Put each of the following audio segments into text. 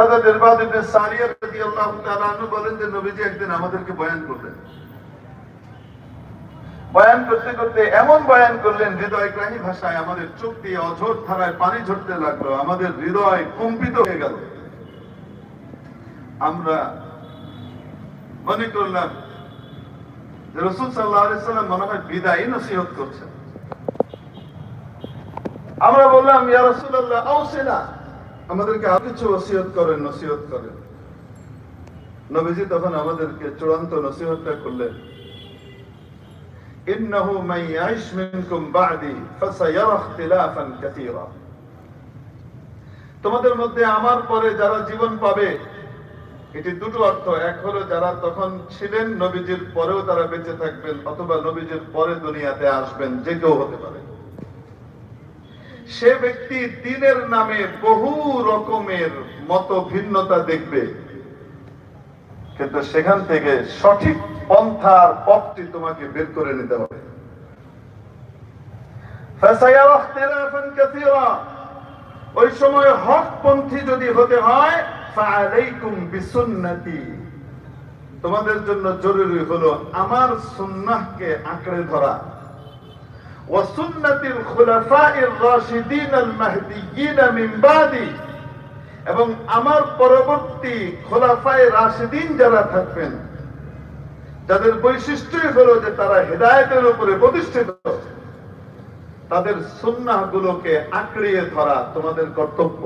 হযরত ইরবাদ ইবনে সারিয়া রাদিয়াল্লাহু তাআলা আনহু বলেন যে নবীজি একদিন আমাদেরকে বয়ান করলেন। বয়ান করতে করতে এমন বয়ান করলেন, হৃদয়গ্রাহী ভাষায় আমাদের চোখ দিয়ে অঝোর ধারায় পানি ঝরতে লাগল, আমাদের হৃদয় কম্পিত হয়ে গেল। আমরা মনে করলাম রসুল সাল্লাহ সাল্লাম মনে হয় বিদায়ী নসিহত করছেন। আমরা বললাম, ইয়া রাসূলুল্লাহ আওসিনা আমাদেরকে আর কিছু ওসিয়ত করেন, নসিহত করেন। নবীজি তখন আমাদেরকে চূড়ান্ত নসিহতটা করলেন। ইন্নাহু মান ইয়াইশ মিনকুম বা'দি, ফাসায়ারা ইখতিলাফান কাসীরা। তোমাদের মধ্যে আমার পরে যারা জীবন পাবে, এটি দুটো অর্থ। এক হলো যারা তখন ছিলেন নবীজির পরেও তারা বেঁচে থাকবেন, অথবা নবীজির পরে দুনিয়াতে আসবেন, যে কেউ হতে পারে। সে ব্যক্তি দিনের নামে বহু রকমের মত ভিন্নতা দেখবে। কিন্তু সেখান থেকে সঠিক পন্থার পথটি তোমাকে বের করে নিতে হবে। ওই সময় হকপন্থী যদি হতে হয় তোমাদের জন্য জরুরি হলো আমার সুন্নাহকে আঁকড়ে ধরা। وسنة الخلفاء الراشدين المهديين من بعدي এবং আমার পরবর্তী খোলাফায়ে রাশিদিন যারা থাকবেন যাদের বৈশিষ্ট্যই হলো যে তারা হেদায়েতের উপরে প্রতিষ্ঠিত তাদের সুন্নাহ গুলোকে আঁকড়িয়ে ধরা তোমাদের কর্তব্য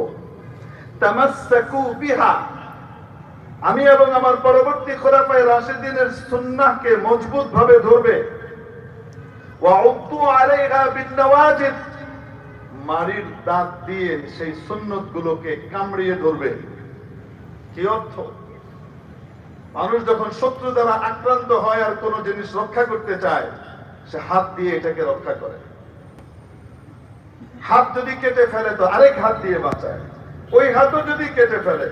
তামাসসাকু বিহা আমি এবং আমার পরবর্তী খোলাফায়ে রাশিদিনের সুন্নাহকে মজবুত ভাবে ধরবে ওয়াউদ্দু আলাইহা বিন্নাওয়াজিদ মারির দাঁত দিয়ে সেই সুন্নত গুলোকে কামড়িয়ে ধরবে। কি অর্থ? মানুষ যখন শত্রু দ্বারা আক্রান্ত হয় আর কোন জিনিস রক্ষা করতে চায়, সে হাত দিয়ে এটাকে রক্ষা করে। হাত যদি কেটে ফেলে তো আরেক হাত দিয়ে বাঁচায়। ওই হাতও যদি কেটে ফেলে,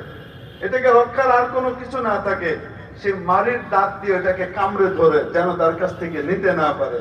এটাকে রক্ষার আর কোনো কিছু না থাকে, সে মারির দাঁত দিয়ে এটাকে কামড়ে ধরে যেন তার কাছ থেকে নিতে না পারে।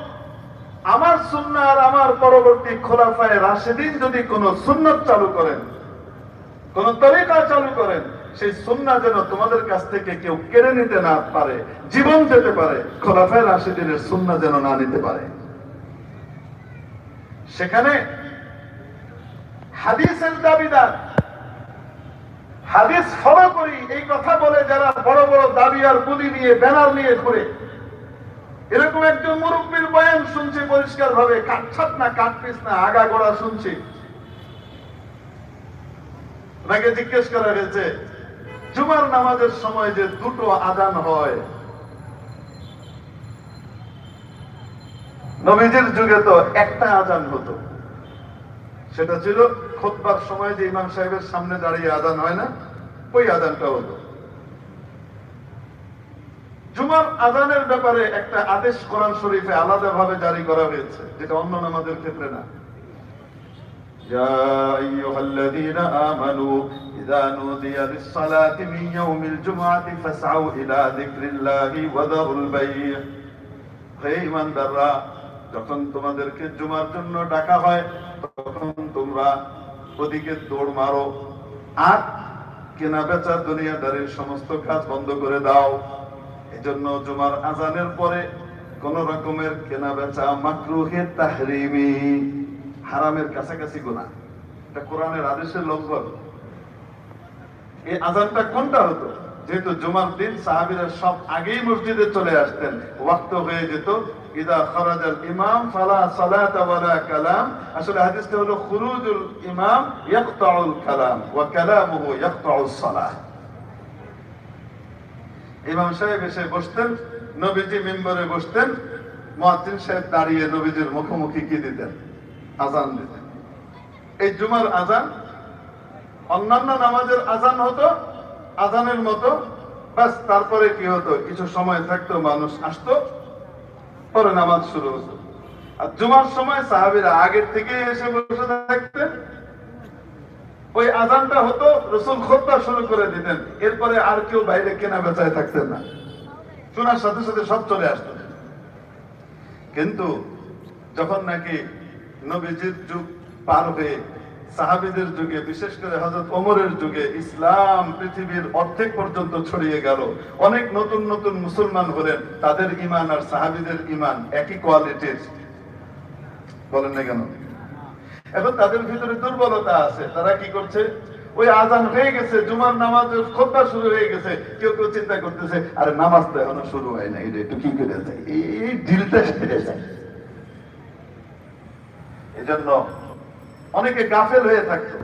আমার সুন্নাহ আর আমার পরবর্তী খোলাফায়ে রাশিদিন যদি কোন সুন্নত চালু করেন, কোন তরিকা চালু করেন, সেই সুন্নাহ যেন তোমাদের কাছ থেকে কেউ কেড়ে নিতে না পারে, জীবন যেতে পারে, খোলাফায়ে রাশিদিনের সুন্নাহ যেন না নিতে পারে। সেখানে হাদিসের দাবিদার, হাদিস ফলো করি, এই কথা বলে যারা বড় বড় দাবি আর বুলি নিয়ে, ব্যানার নিয়ে ঘুরে এরকম একজন মুরব্বীর বয়ান শুনছি পরিষ্কার ভাবে কাটছাট না, কাটপিস না, আগা গোড়া শুনছি। ওনাকে জিজ্ঞেস করা হয়েছে, জুমার নামাজের সময় যে দুটো আদান হয়, নবীজির যুগে তো একটা আজান হতো। সেটা ছিল খোদবার সময় যে ইমাম সাহেবের সামনে দাঁড়িয়ে আদান হয় না, ওই আদানটা হতো। জুমার আজানের ব্যাপারে একটা আদেশ কোরআন শরীফে আলাদাভাবে জারি করা হয়েছে যেটা অন্য নামাজের ক্ষেত্রে না يا أيها الذين آمنوا إذا نودي للصلاة من يوم الجمعة فاسعوا إلى ذكر الله وذروا البيع হে ইমানদাররা যখন তোমাদেরকে জুমার জন্য ডাকা হয় তখন তোমরা ওদিকে দৌড় মারো আর কেনা বেচা দুনিয়াদারির সমস্ত কাজ বন্ধ করে দাও এজন্য জুমার আজানের পরে কোন রকমের কেনা বেচা মাকরুহে তাহরিমি, হারামের কাছাকাছি গোনা। এটা কোরআনের আদেশের লঙ্ঘন এই আজানটা কোনটা হতো? যেহেতু জুমার দিন সাহাবিরা সব আগেই মসজিদে চলে আসতেন। ওয়াক্ত হয়ে যেত। ইদা খরাজাল ইমাম, ফালা সালাতা ওয়ালা কালাম। আসলে হাদিসটা হলো খুরুজুল ইমাম ইয়াকতাউল কালাম, ওয়া কালামুহু ইয়াকতাউস সালাহ। ইমাম সাহেব এসে বসতেন, নবীজি মেম্বারে বসতেন, মুয়াজ্জিন সাহেব দাঁড়িয়ে নবীজির মুখোমুখি কি দিতেন? আজান দিতেন। এই জুমার আজান, অন্যান্য নামাজের আজান হতো, আজানের মতো বাস তারপরে কি হতো? কিছু সময় থাকতো, মানুষ আসতো, পরে নামাজ শুরু হতো। আর জুমার সময় সাহাবিরা আগের থেকে এসে বসে থাকতেন ওই আজানটা হতো, রসুল খোদ্া শুরু করে দিতেন। এরপরে আর কেউ বাইরে কেনা বেচায় থাকতেন না। শোনার সাথে সাথে সব চলে আসতো। কিন্তু যখন নাকি নবীজির যুগ পার হয়ে সাহাবিদের যুগে, বিশেষ করে হজরত ওমরের যুগে ইসলাম পৃথিবীর অর্ধেক পর্যন্ত ছড়িয়ে গেল, অনেক নতুন নতুন মুসলমান হলেন, তাদের ইমান আর সাহাবিদের ইমান একই কোয়ালিটির। বলেন না কেন? এখন তাদের ভিতরে দুর্বলতা আছে। তারা কি করছে? ওই আজান হয়ে গেছে, জুমার নামাজ খোদ্া শুরু হয়ে গেছে। কেউ কেউ চিন্তা করতেছে, আর নামাজ তো এখনও শুরু হয় না এটা একটু কি করে যায়? এই ডিলটা সেরে যায়। এজন্য অনেকে গাফেল হয়ে থাকতো।